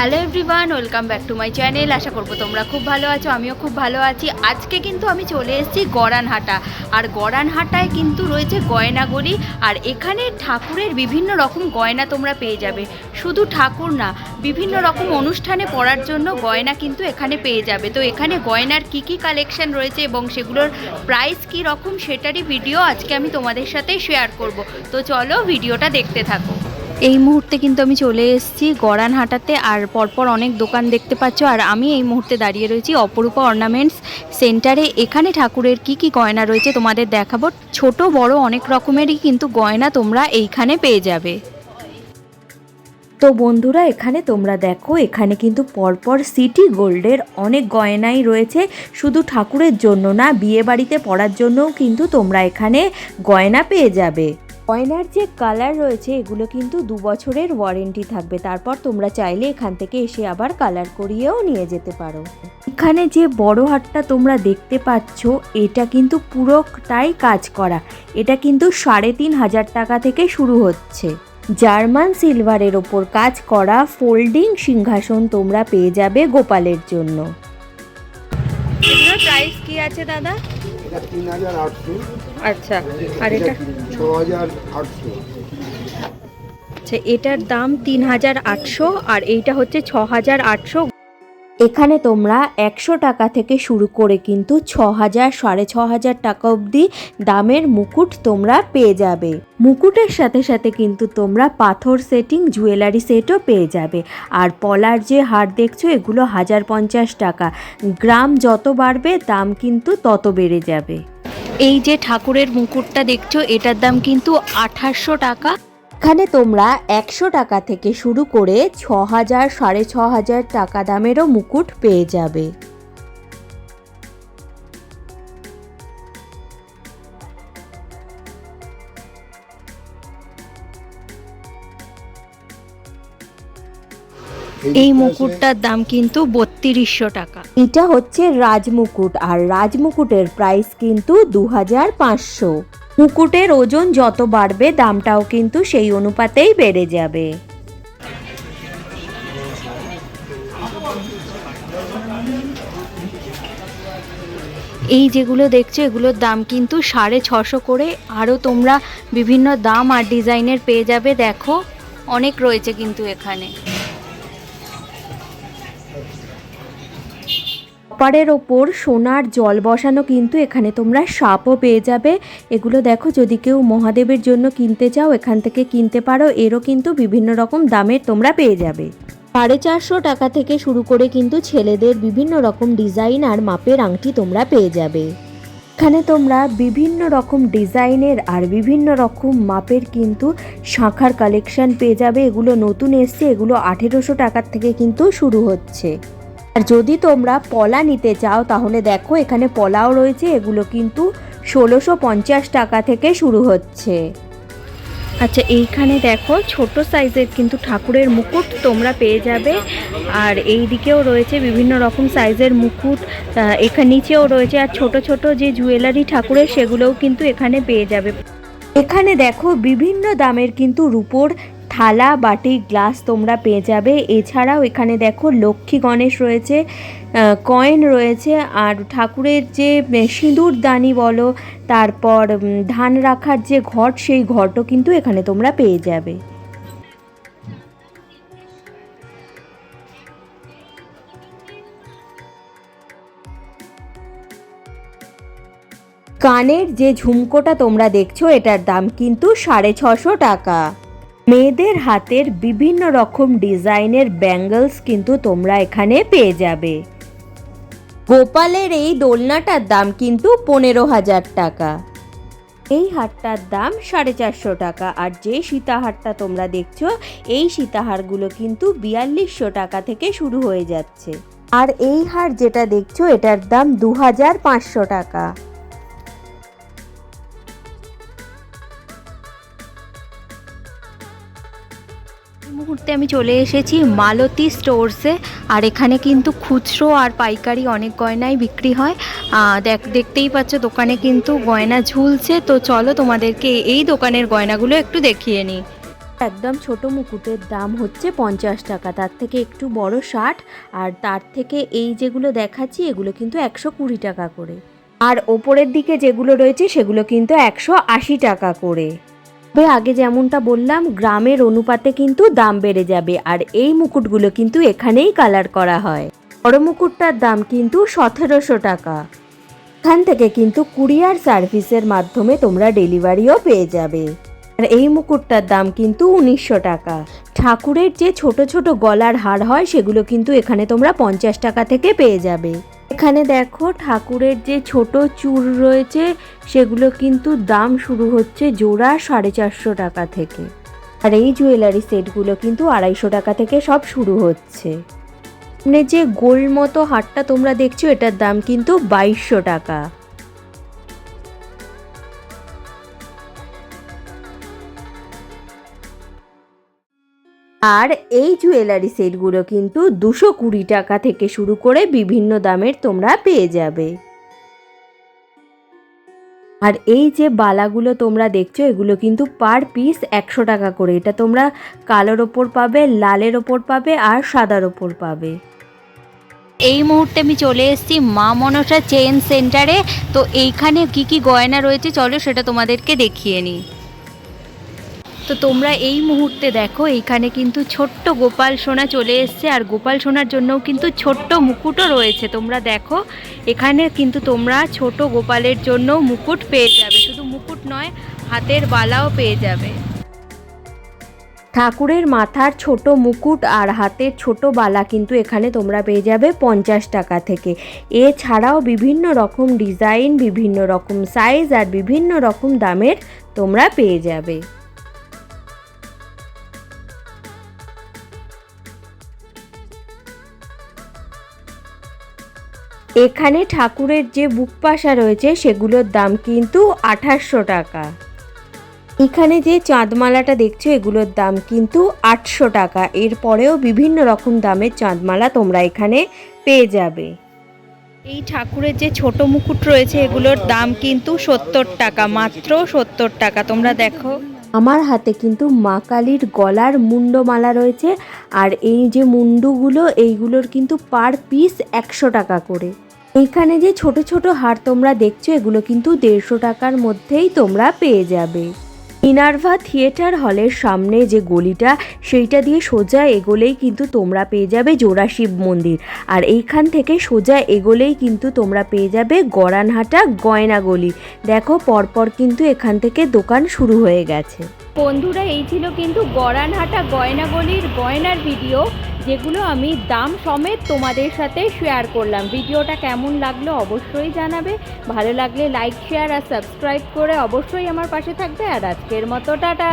Hello everyone, welcome back to my channel. আশা করব তোমরা খুব ভালো আছো, আমিও খুব ভালো আছি। আজকে কিন্তু আমি চলে এসেছি গড়ানহাটা। আর গড়ানহাটায় কিন্তু রয়েছে গয়নাগড়ি, আর এখানে ঠাকুরের বিভিন্ন রকম গয়না তোমরা পেয়ে যাবে। শুধু ঠাকুর না, বিভিন্ন রকম অনুষ্ঠানে পরার জন্য গয়না কিন্তু এখানে পেয়ে যাবে। তো এখানে গয়নার কি কি কালেকশন রয়েছে এবং সেগুলোর প্রাইস কি রকম, সেটারই ভিডিও আজকে আমি তোমাদের সাথে শেয়ার করব। তো চলো ভিডিওটা দেখতে থাকো। এই মুহূর্তে কিন্তু আমি চলে এসেছি গড়ানহাটাতে, আর পরপর অনেক দোকান দেখতে পাচ্ছ। আর আমি এই মুহূর্তে দাঁড়িয়ে রয়েছি অপরূপা অর্নামেন্টস সেন্টারে। এখানে ঠাকুরের কি কি গয়না রয়েছে তোমাদের দেখাবো। ছোট, বড়, অনেক রকমেরই কিন্তু গয়না তোমরা এইখানে পেয়ে যাবে। তো বন্ধুরা, এখানে তোমরা দেখো, এখানে কিন্তু পরপর সিটি গোল্ডের অনেক গয়নাই রয়েছে। শুধু ঠাকুরের জন্য না বিয়ে বাড়িতে পরার জন্যও কিন্তু তোমরা এখানে গয়না পেয়ে যাবে। গয়নার যে কালার রয়েছে, এগুলো কিন্তু দু বছরের ওয়ারেন্টি থাকবে। তারপর তোমরা চাইলে এখান থেকে এসে আবার কালার করিয়েও নিয়ে যেতে পারো। এখানে যে বড় হাটটা তোমরা দেখতে পাচ্ছ, এটা কিন্তু পুরোটাই কাজ করা। এটা কিন্তু সাড়ে তিন হাজার টাকা থেকে শুরু হচ্ছে। জার্মান সিলভারের ওপর কাজ করা ফোল্ডিং সিংহাসন তোমরা পেয়ে যাবে গোপালের জন্য। প্রাইস কি আছে দাদা? এটা তিন হাজার আটশো। আচ্ছা আর এটা ছ হাজার আটশো। আচ্ছা এটার দাম তিন হাজার আটশো আর এইটা হচ্ছে ছ হাজার আটশো এখানে তোমরা একশো টাকা থেকে শুরু করে কিন্তু ছ হাজার, সাড়ে ছ হাজার টাকা অবধি দামের মুকুট তোমরা পেয়ে যাবে। মুকুটের সাথে সাথে কিন্তু তোমরা পাথর সেটিং, জুয়েলারি সেটও পেয়ে যাবে। আর পলার যে হার দেখছ, এগুলো হাজার পঞ্চাশ টাকা। গ্রাম যত বাড়বে, দাম কিন্তু তত বেড়ে যাবে। এই যে ঠাকুরের মুকুটটা দেখছ, এটার দাম কিন্তু আঠাশশো টাকা। এখানে তোমরা একশো টাকা থেকে শুরু করে ছ হাজার সাড়ে ছ হাজার টাকা দামেরও মুকুট পেয়ে যাবে। এই মুকুটটার দাম কিন্তু বত্রিশশো টাকা। এটা হচ্ছে রাজমুকুট আর রাজমুকুটের প্রাইস কিন্তু দু হাজার পাঁচশো। মুকুটের ওজন যত বাড়বে, দামটাও কিন্তু সেই অনুপাতেই বেড়ে যাবে। এই যেগুলো দেখছ, এগুলোর দাম কিন্তু সাড়ে ছশো করে। আরও তোমরা বিভিন্ন দাম আর ডিজাইনের পেয়ে যাবে। দেখো, অনেক রয়েছে কিন্তু এখানে। কপারের ওপর সোনার জল বসানো কিন্তু এখানে তোমরা সাপও পেয়ে যাবে। এগুলো দেখো, যদি কেউ মহাদেবের জন্য কিনতে চাও, এখান থেকে কিনতে পারো। এরও কিন্তু বিভিন্ন রকম দামের তোমরা পেয়ে যাবে। সাড়ে চারশো টাকা থেকে শুরু করে কিন্তু ছেলেদের বিভিন্ন রকম ডিজাইন আর মাপের আংটি তোমরা পেয়ে যাবে। এখানে তোমরা বিভিন্ন রকম ডিজাইনের আর বিভিন্ন রকম মাপের কিন্তু শাঁখার কালেকশন পেয়ে যাবে। এগুলো নতুন এসছে, এগুলো আঠেরোশো টাকার থেকে কিন্তু শুরু হচ্ছে। আর যদি তোমরা পলা নিতে চাও তাহলে দেখো এখানে পলাও রয়েছে। এগুলো কিন্তু ষোলোশো পঞ্চাশ টাকা থেকে শুরু হচ্ছে। আচ্ছা এইখানে দেখো ছোট সাইজের কিন্তু ঠাকুরের মুকুট তোমরা পেয়ে যাবে। আর এই দিকেও রয়েছে বিভিন্ন রকম সাইজের মুকুট। এখানে নিচেও রয়েছে আর ছোট ছোট যে জুয়েলারি ঠাকুরের সেগুলোও কিন্তু এখানে পেয়ে যাবে। এখানে দেখো বিভিন্ন দামের কিন্তু রূপোর থালা, বাটি, গ্লাস তোমরা পেয়ে যাবে। এছাড়াও এখানে দেখো লক্ষ্মী গণেশ রয়েছে কয়েন রয়েছে, আর ঠাকুরের যে সিঁদুর দানি বলো, তারপর ধান রাখার যে ঘট, সেই ঘটও কিন্তু এখানে তোমরা পেয়ে যাবে। কানের যে ঝুমকোটা তোমরা দেখছ, এটার দাম কিন্তু সাড়ে ছশো টাকা। মেয়েদের হাতের বিভিন্ন রকম ডিজাইনের ব্যাঙ্গলস কিন্তু তোমরা এখানে পেয়ে যাবে। গোপালের এই দোলনাটার দাম কিন্তু পনেরো হাজার টাকা। এই হারটার দাম সাড়ে চারশো টাকা আর যে সীতাহারটা তোমরা দেখছ, এই সীতাহারগুলো কিন্তু বিয়াল্লিশশো টাকা থেকে শুরু হয়ে যাচ্ছে। আর এই হার যেটা দেখছ, এটার দাম দু হাজার পাঁচশো টাকা। মুহূর্তে আমি চলে এসেছি মালতী স্টোরসে। আর এখানে কিন্তু খুচরো আর পাইকারি অনেক গয়নাই বিক্রি হয়। দেখ, দেখতেই পাচ্ছ দোকানে কিন্তু গয়না ঝুলছে। তো চলো তোমাদেরকে এই দোকানের গয়নাগুলো একটু দেখিয়ে নিই। একদম ছোট মুকুটের দাম হচ্ছে পঞ্চাশ টাকা। তার থেকে একটু বড় ষাট। আর তার থেকে এই যেগুলো দেখাচ্ছি, এগুলো কিন্তু একশো কুড়ি টাকা করে। আর ওপরের দিকে যেগুলো রয়েছে, সেগুলো কিন্তু একশো আশি টাকা করে। তবে আগে যেমনটা বললাম, গ্রামের অনুপাতে কিন্তু দাম বেড়ে যাবে আর এই মুকুটগুলো কিন্তু এখানেই কালার করা হয়। বড় মুকুটটার দাম কিন্তু সতেরোশো টাকা। এখান থেকে কিন্তু কুরিয়ার সার্ভিসের মাধ্যমে তোমরা ডেলিভারিও পেয়ে যাবে। আর এই মুকুটটার দাম কিন্তু উনিশশো টাকা। ঠাকুরের যে ছোট ছোট গলার হার হয়, সেগুলো কিন্তু এখানে তোমরা পঞ্চাশ টাকা থেকে পেয়ে যাবে। এখানে দেখো ঠাকুরের যে ছোট চূড় রয়েছে, সেগুলো কিন্তু দাম শুরু হচ্ছে জোড়া সাড়ে চারশো টাকা থেকে। আর এই জুয়েলারি সেটগুলো কিন্তু আড়াইশো টাকা থেকে সব শুরু হচ্ছে। মানে যে গোল মতো হারটা তোমরা দেখছ, এটার দাম কিন্তু বাইশশো টাকা। আর এই জুয়েলারি সেটগুলো কিন্তু দুশো কুড়ি টাকা থেকে শুরু করে বিভিন্ন দামের তোমরা পেয়ে যাবে। আর এই যে বালাগুলো তোমরা দেখছ, এগুলো কিন্তু পার পিস একশো টাকা করে। এটা তোমরা কালোর ওপর পাবে, লালের ওপর পাবে আর সাদার ওপর পাবে। এই মুহূর্তে আমি চলে এসেছি মা মনসা চেন সেন্টারে। তো এইখানে কি কি গয়না রয়েছে, চলো সেটা তোমাদেরকে দেখিয়ে নিই। তো তোমরা এই মুহূর্তে দেখো, এইখানে কিন্তু ছোট্ট গোপাল সোনা চলে এসছে। আর গোপাল সোনার জন্যও কিন্তু ছোট্ট মুকুটও রয়েছে। তোমরা দেখো, এখানে কিন্তু তোমরা ছোট গোপালের জন্য মুকুট পেয়ে যাবে। শুধু মুকুট নয়, হাতের বালাও পেয়ে যাবে। ঠাকুরের মাথার ছোট মুকুট আর হাতের ছোট বালা কিন্তু এখানে তোমরা পেয়ে যাবে পঞ্চাশ টাকা থেকে। এছাড়াও বিভিন্ন রকম ডিজাইন, বিভিন্ন রকম সাইজ আর বিভিন্ন রকম দামের তোমরা পেয়ে যাবে। এখানে ঠাকুরের যে বুক পাশা রয়েছে, সেগুলোর দাম কিন্তু আঠাশশো টাকা। এখানে যে চাঁদমালাটা দেখছ, এগুলোর দাম কিন্তু আটশো টাকা। এরপরেও বিভিন্ন রকম দামের চাঁদমালা তোমরা এখানে পেয়ে যাবে। এই ঠাকুরের যে ছোট মুকুট রয়েছে, এগুলোর দাম কিন্তু সত্তর টাকা, মাত্র সত্তর টাকা। তোমরা দেখো। আমার হাতে কিন্তু মা কালীর গলার মুন্ডমালা রয়েছে, আর এই যে মুন্ডুগুলো, এইগুলোর কিন্তু পার পিস একশো টাকা করে। এইখানে যে ছোট ছোট হার তোমরা দেখছ, এগুলো কিন্তু দেড়শো টাকার মধ্যেই তোমরা পেয়ে যাবে। ইনার্ভা থিয়েটার হলের সামনে যে গলিটা, সেইটা দিয়ে সোজা এগোলেই কিন্তু তোমরা পেয়ে যাবে জোড়া শিব মন্দির। আর এইখান থেকে সোজা এগোলেই কিন্তু তোমরা পেয়ে যাবে গড়ানহাটা গয়না গলি। দেখো, পরপর কিন্তু এখান থেকে দোকান শুরু হয়ে গেছে। বন্ধুরা, এই ছিল কিন্তু গড়ানহাটা গয়না গলির গয়নার ভিডিও। যেগুলো আমি দাম সমেত তোমাদের সাথে শেয়ার করলাম। ভিডিওটা কেমন লাগল অবশ্যই জানাবে। ভালো লাগলে লাইক শেয়ার আর সাবস্ক্রাইব করে অবশ্যই আমার পাশে থাকবে। আর আজকের মতো, টাটা!